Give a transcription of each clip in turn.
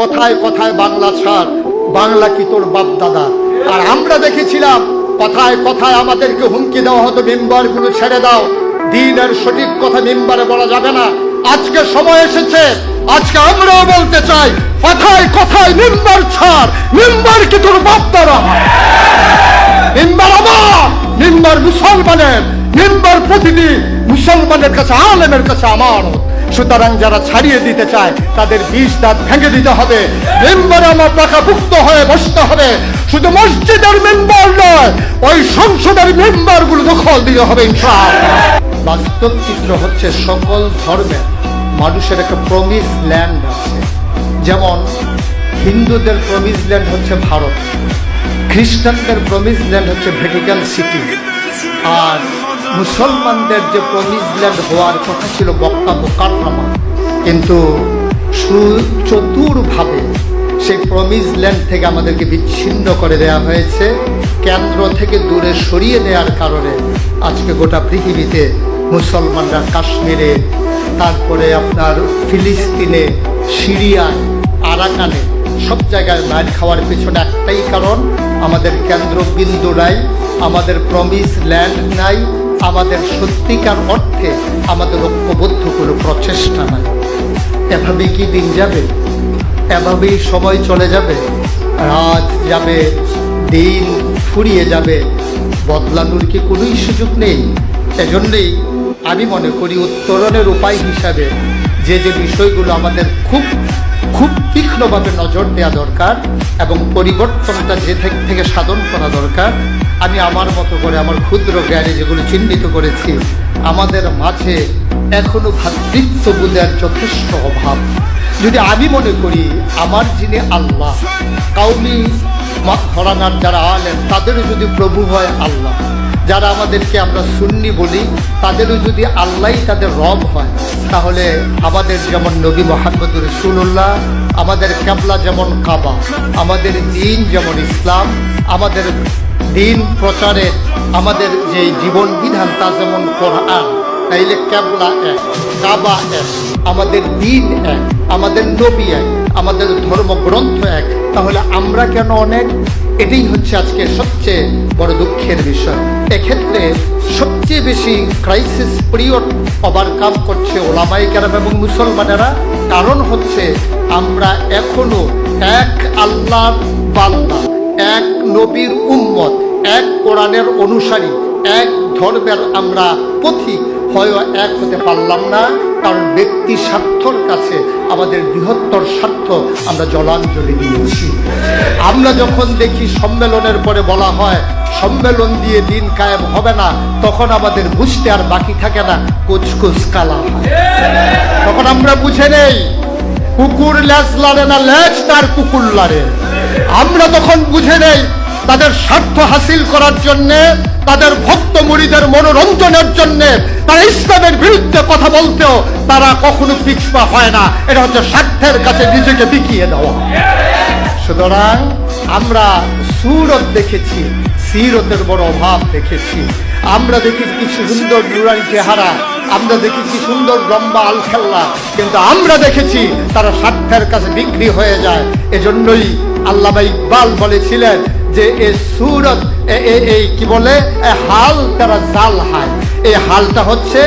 কথায় কথায় বাংলা ছাড়, বাংলা কি তোর বাপ দাদা আর আমরা দেখেছিলাম, কথায় কথায় আমাদেরকে হুমকি দেওয়া হতো মেম্বারগুলো ছেড়ে দাও। দিনের সঠিক কথা মেম্বারে বলা যাবে না। আজকে সময় এসেছে, আজকে আমরাও বলতে চাই, কথায় কথায় মেম্বার ছাড়, মেম্বার কি তোর বাপ দাদা মেম্বার আমার, মেম্বার মুসলমানের, মেম্বার প্রতিটি মুসলমানের কাছে, আলেমের কাছে আমার সুতরাং যারা ছাড়িয়ে দিতে চায়, তাদের বিষ দাঁত ভেঙে দিতে হবে। মেম্বার আমার পাকাপুক্ত হয়ে বসতে হবে। শুধু মসজিদের মেম্বার নয়, ওই সংসদের মেম্বারগুলো দখল দিতে হবে বাস্তব চিত্র হচ্ছে সকল ধর্মের মানুষের একটা প্রমিস ল্যান্ড আছে। যেমন হিন্দুদের প্রমিস ল্যান্ড হচ্ছে ভারত, খ্রিস্টানদের প্রমিস ল্যান্ড হচ্ছে ভ্যাটিকান সিটি আর মুসলমানদের যে প্রমিস ল্যান্ড হওয়ার কথা ছিল বক্তা মোকাররমা, কিন্তু সুচতুরভাবে সেই প্রমিস ল্যান্ড থেকে আমাদেরকে বিচ্ছিন্ন করে দেওয়া হয়েছে, কেন্দ্র থেকে দূরে সরিয়ে দেওয়ার কারণে আজকে গোটা পৃথিবীতে মুসলমানরা কাশ্মীরে, তারপরে আপনার ফিলিস্তিনে, সিরিয়ায়, আরাকানে সব জায়গায় মার খাওয়ার পেছনে একটাই কারণ, আমাদের কেন্দ্রবিন্দু নাই, আমাদের প্রমিস ল্যান্ড নাই আমাদের সত্যিকার অর্থে আমাদের ঐক্যবদ্ধ কোনো প্রচেষ্টা নাই। এভাবে কি দিন যাবে? এভাবেই সময় চলে যাবে? রাত যাবে, দিন ফুরিয়ে যাবে। বদলানোর কি কোনোই সুযোগ নেই? এজন্যই আমি মনে করি উত্তরণের উপায় হিসাবে যে যে বিষয়গুলো আমাদের খুব খুব তীক্ষ্ণভাবে নজর দেওয়া দরকার এবং পরিবর্তনটা যে থেকে সাধন করা দরকার আমি আমার মতো করে আমার ক্ষুদ্র জ্ঞানে যেগুলো চিহ্নিত করেছি, আমাদের মাঝে এখনও ভ্রাতৃত্ববোধের যথেষ্ট অভাব। যদি আমি মনে করি আমার যিনি আল্লাহ, কাউমি ঘরানার যারা আলেন তাদেরও যদি প্রভু হয় আল্লাহ, যারা আমাদেরকে আমরা সুন্নি বলি, তাদেরও যদি আল্লাহ তাদের রব হয়, তাহলে আমাদের যেমন নবী মোহাম্মদ রসুল্লাহ আমাদের ক্যাবলা যেমন কাবা, আমাদের দিন যেমন ইসলাম, আমাদের দিন প্রচারে আমাদের যে জীবন বিধান তা যেমন কোরআন, তাইলে ক্যাবলা এক, কাবা এক, আমাদের দিন এক, আমাদের নবী এক, আমাদের ধর্মগ্রন্থ এক। তাহলে আমরা কেন অনেক? এটাই হচ্ছে আজকে সবচেয়ে বড় দুঃখের বিষয়। এক্ষেত্রে সবচেয়ে বেশি ক্রাইসিস পিরিয়ড ওভারকাম করছে ওলামাই কেরাম এবং মুসলমানেরা। কারণ হচ্ছে আমরা এখনও এক আল্লাহর বান্দা। এক নবীর উম্মত, এক কোরআনের অনুসারী, এক ধর্মের আমরা পথিক হয় এক হতে পারলাম না, কারণ ব্যক্তি স্বার্থর কাছে আমাদের বৃহত্তর স্বার্থ আমরা জলাঞ্জলি দিয়েছি। আমরা যখন দেখি সম্মেলনের পরে বলা হয়, সম্মেলন দিয়ে দিন কায়েম হবে না, তখন আমাদের বুঝতে আর বাকি থাকে না, কুচকুচ কালা তখন আমরা বুঝে নেই কুকুর ল্যাজ লাড়ে না ল্যাজ তার কুকুর লাড়ে। আমরা তখন বুঝে নেই তাদের স্বার্থ হাসিল করার জন্যে, তাদের ভক্ত মুড়িদের মনোরঞ্জনের জন্য, তারা ইসলামের বিরুদ্ধে কথা বলতেও তারা কখনো পিছপা হয় না। এটা হচ্ছে স্বার্থের কাছে নিজেকে বিকিয়ে দেওয়া। সুতরাং আমরা সুরত দেখেছি, সিরতের বড় অভাব দেখেছি। আমরা দেখেছি কি সুন্দর নুরানি চেহারা আমরা দেখেছি সুন্দর লম্বা আল খেল্লা কিন্তু আমরা দেখেছি তারা স্বার্থের কাছে বিক্রি হয়ে যায়। এজন্যই আল্লামা ইকবাল বলেছিলেন যে, এ সুরত এই কি বলে? হাল তারা জাল হায়। এই হালটা হচ্ছে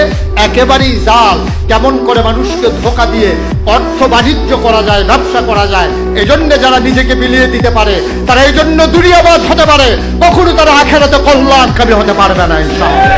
একেবারেই জাল। কেমন করে মানুষকে ধোকা দিয়ে অর্থ বাণিজ্য করা যায়, ব্যবসা করা যায়, এজন্য যারা নিজেকে বিলিয়ে দিতে পারে, তারা এই জন্য দুনিয়াবাদ হতে পারে। কখনো তারা আখেরাতে কল্যাণকামী হতে পারবে না, ইনশাআল্লাহ।